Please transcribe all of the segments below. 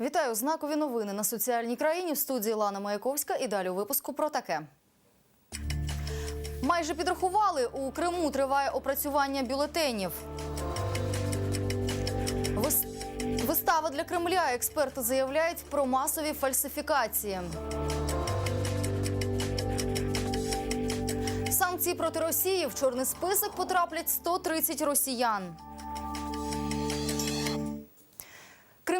Вітаю знакові новини на соціальній країні в студії Лана Маяковська. І далі у випуску про таке. Майже підрахували у Криму триває опрацювання бюлетенів. Вистава для Кремля. Експерти заявляють про масові фальсифікації. Санкції проти Росії в чорний список потраплять 130 росіян.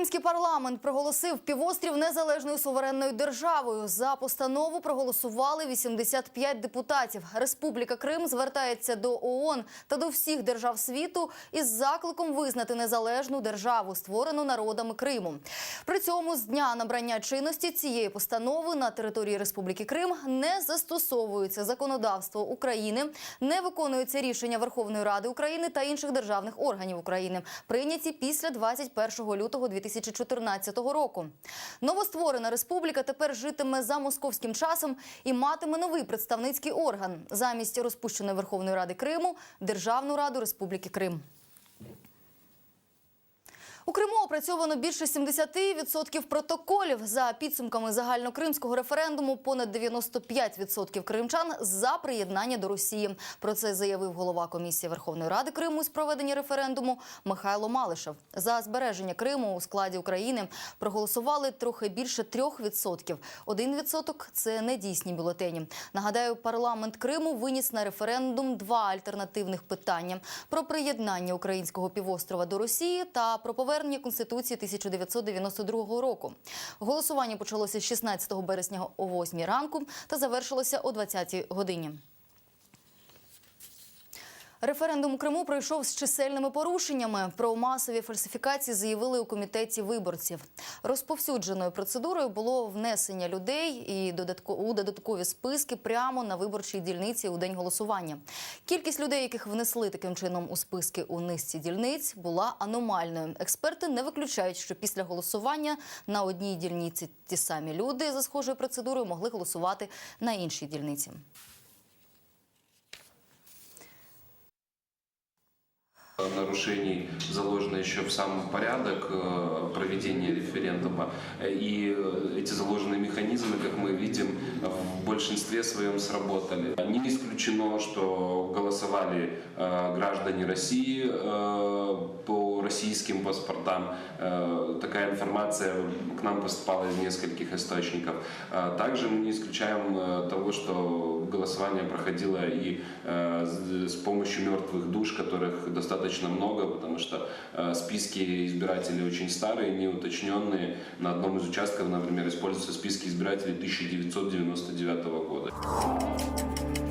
Кримський парламент проголосив півострів незалежною суверенною державою. За постанову проголосували 85 депутатів. Республіка Крим звертається до ООН та до всіх держав світу із закликом визнати незалежну державу, створену народами Криму. При цьому з дня набрання чинності цієї постанови на території Республіки Крим не застосовується законодавство України, не виконуються рішення Верховної Ради України та інших державних органів України, прийняті після 21 лютого 2014 року. Новостворена республіка тепер житиме за московським часом і матиме новий представницький орган замість розпущеної Верховної Ради Криму Державну Раду Республіки Крим. У Криму опрацьовано більше 70% протоколів за підсумками загальнокримського референдуму. Понад 95% кримчан за приєднання до Росії. Про це заявив голова комісії Верховної Ради Криму з проведення референдуму Михайло Малишев. За збереження Криму у складі України проголосували трохи більше 3%. 1% – це недійсні бюлетені. Нагадаю, парламент Криму виніс на референдум два альтернативних питання: про приєднання українського півострова до Росії та про повернення Конституції 1992 року. Голосування почалося 16 березня о 8 ранку та завершилося о 20 годині. Референдум у Криму пройшов з чисельними порушеннями. Про масові фальсифікації заявили у комітеті виборців. Розповсюдженою процедурою було внесення людей і у додаткові списки прямо на виборчій дільниці у день голосування. Кількість людей, яких внесли таким чином у списки у низці дільниць, була аномальною. Експерти не виключають, що після голосування на одній дільниці ті самі люди за схожою процедурою могли голосувати на іншій дільниці. Нарушений заложено еще в сам порядок э, проведения референдума. И эти заложенные механизмы, как мы видим, в большинстве своем сработали. Не исключено, что голосовали э, граждане России э, по российским паспортам. Такая информация к нам поступала из нескольких источников. Также мы не исключаем того, что голосование проходило и с помощью мертвых душ, которых достаточно много, потому что э, списки избирателей очень старые, неуточненные. На одном из участков, например, используются списки избирателей 1999 года.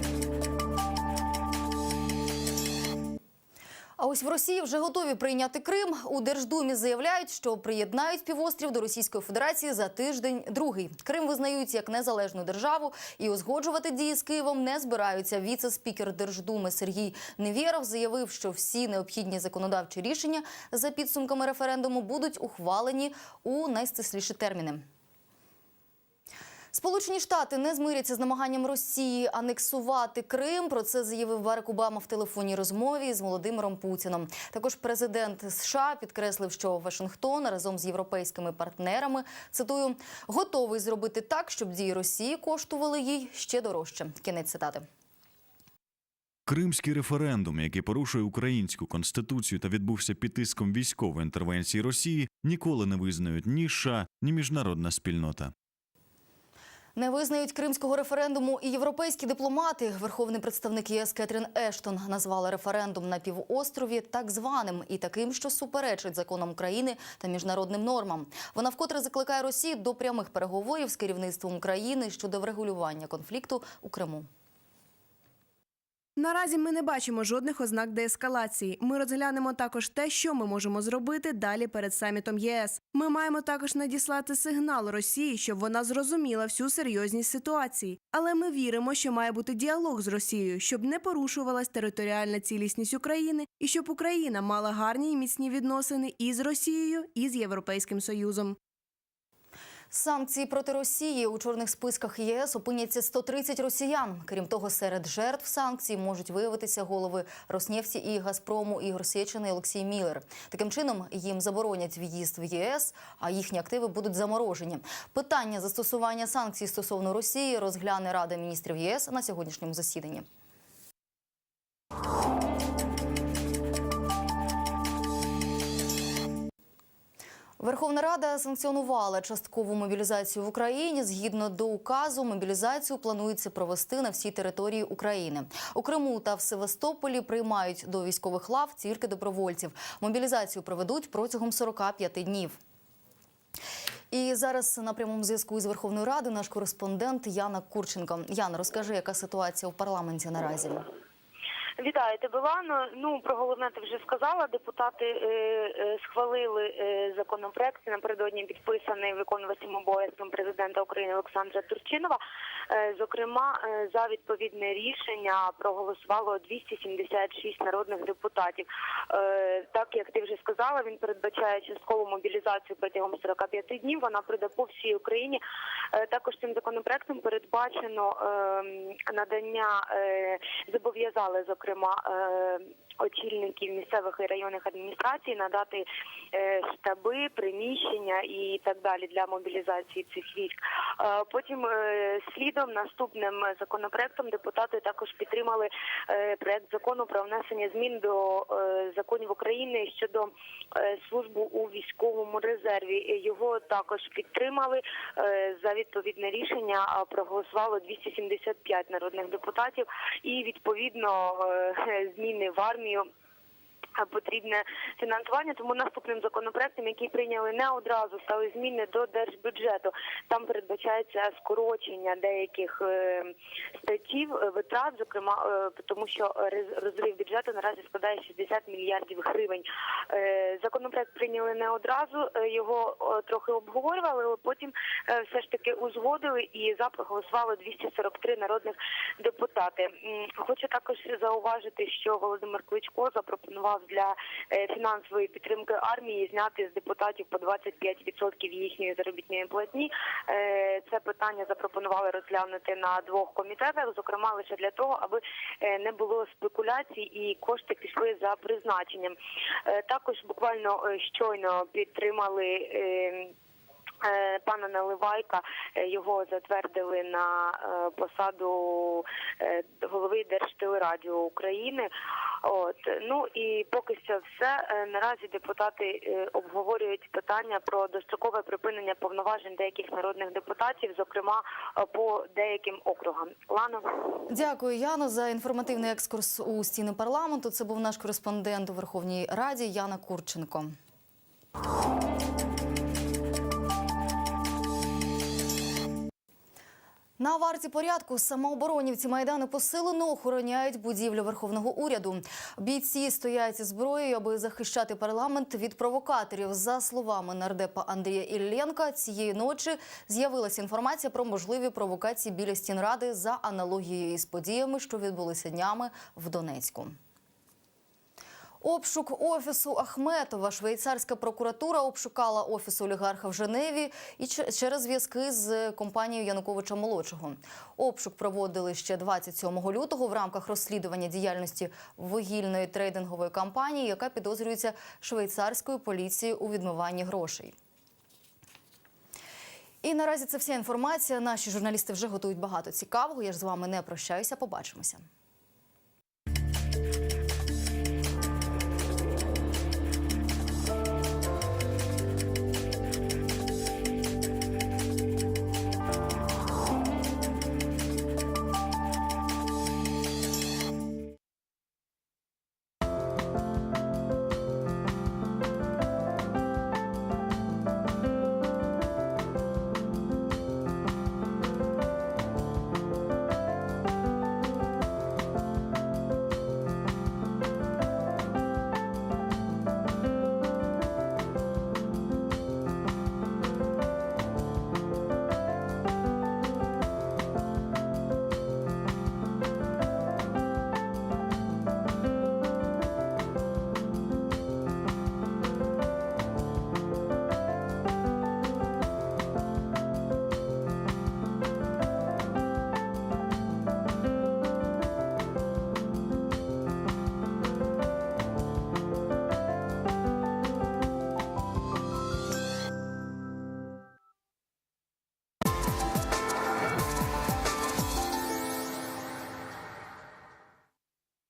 Ось в Росії вже готові прийняти Крим. У Держдумі заявляють, що приєднають півострів до Російської Федерації за тиждень. Другий Крим визнають як незалежну державу і узгоджувати дії з Києвом не збираються. Віце-спікер Держдуми Сергій Невєров заявив, що всі необхідні законодавчі рішення за підсумками референдуму будуть ухвалені у найстисліші терміни. Сполучені Штати не змиряться з намаганням Росії анексувати Крим. Про це заявив Барак Обама в телефонній розмові з Володимиром Путіном. Також президент США підкреслив, що Вашингтон разом з європейськими партнерами цитую готовий зробити так, щоб дії Росії коштували їй ще дорожче. Кінець цитати. Кримський референдум, який порушує українську конституцію та відбувся під тиском військової інтервенції Росії, ніколи не визнають ні США, ні міжнародна спільнота. Не визнають кримського референдуму і європейські дипломати. Верховний представник ЄС Кетрін Ештон назвала референдум на півострові так званим і таким, що суперечить законам України та міжнародним нормам. Вона вкотре закликає Росію до прямих переговорів з керівництвом України щодо врегулювання конфлікту у Криму. Наразі ми не бачимо жодних ознак деескалації. Ми розглянемо також те, що ми можемо зробити далі перед самітом ЄС. Ми маємо також надіслати сигнал Росії, щоб вона зрозуміла всю серйозність ситуації. Але ми віримо, що має бути діалог з Росією, щоб не порушувалась територіальна цілісність України і щоб Україна мала гарні і міцні відносини і з Росією, і з Європейським Союзом. Санкції проти Росії у чорних списках ЄС опиняться 130 росіян. Крім того, серед жертв санкцій можуть виявитися голови Роснефті і Газпрому Ігор Сєчин і Олексій Міллер. Таким чином їм заборонять в'їзд в ЄС, а їхні активи будуть заморожені. Питання застосування санкцій стосовно Росії розгляне Рада міністрів ЄС на сьогоднішньому засіданні. Верховна Рада санкціонувала часткову мобілізацію в Україні. Згідно до указу, мобілізацію планується провести на всій території України. У Криму та в Севастополі приймають до військових лав тільки добровольців. Мобілізацію проведуть протягом 45 днів. І зараз на прямому зв'язку із Верховною Радою наш кореспондент Яна Курченко. Яна, розкажи, яка ситуація в парламенті наразі. Вітаю тебе, Лано. Ну про головне ти вже сказала. Депутати е, е, схвалили е, законопроект напередодні підписаний виконувачем обов'язком президента України Олександра Турчинова. Е, зокрема, е, за відповідне рішення проголосувало 276 народних депутатів. Е, так як ти вже сказала, він передбачає часткову мобілізацію протягом 45 днів. Вона пройде по всій Україні. Е, також цим законопроектом передбачено е, надання е, зобов'язали зокрема е, очільників місцевих і районних адміністрацій надати е, штаби, приміщення і так далі для мобілізації цих військ. Потім е, слідом наступним законопроектом депутати також підтримали е, проект закону про внесення змін до е, законів України щодо служби у військовому резерві. Його також підтримали за відповідне рішення. Проголосувало 275 народних депутатів, і відповідно зміни в армію. Потрібне фінансування, тому наступним законопроектом, який прийняли не одразу, стали зміни до держбюджету. Там передбачається скорочення деяких е, статтів е, витрат, зокрема, е, тому що роз- розрив бюджету наразі складає 60 мільярдів гривень. Законопроект прийняли не одразу, його трохи обговорювали, але потім все ж таки узгодили і за проголосувало 243 народних депутати. Хочу також зауважити, що Володимир Кличко запропонував для е, фінансової підтримки армії зняти з депутатів по 25% їхньої заробітної платні. Е, Це питання запропонували розглянути на двох комітетах, зокрема лише для того, аби е, не було спекуляцій і кошти пішли за призначенням. Також буквально щойно підтримали. Е, Пана Наливайка е, його затвердили на е, посаду голови Держтелерадіо України. От ну і поки що все наразі депутати обговорюють питання про дострокове припинення повноважень деяких народних депутатів, зокрема по деяким округам. Лано. Дякую, Яно, за інформативний екскурс у стіни парламенту. Це був наш кореспондент у Верховній Раді Яна Курченко. На варті порядку самооборонівці майдану посилено охороняють будівлю Верховного уряду. Бійці стоять зброєю, аби захищати парламент від провокаторів. За словами нардепа Андрія Ілленка, цієї ночі з'явилася інформація про можливі провокації біля стін ради за аналогією із подіями, що відбулися днями в Донецьку. Обшук офісу Ахметова. Швейцарська прокуратура обшукала офіс олігарха в Женеві і через зв'язки з компанією Януковича Молодшого. Обшук проводили ще 27 лютого в рамках розслідування діяльності вугільної трейдингової компанії, яка підозрюється швейцарською поліцією у відмиванні грошей. І наразі це вся інформація. Наші журналісти вже готують багато цікавого. Я ж з вами не прощаюся. Побачимося.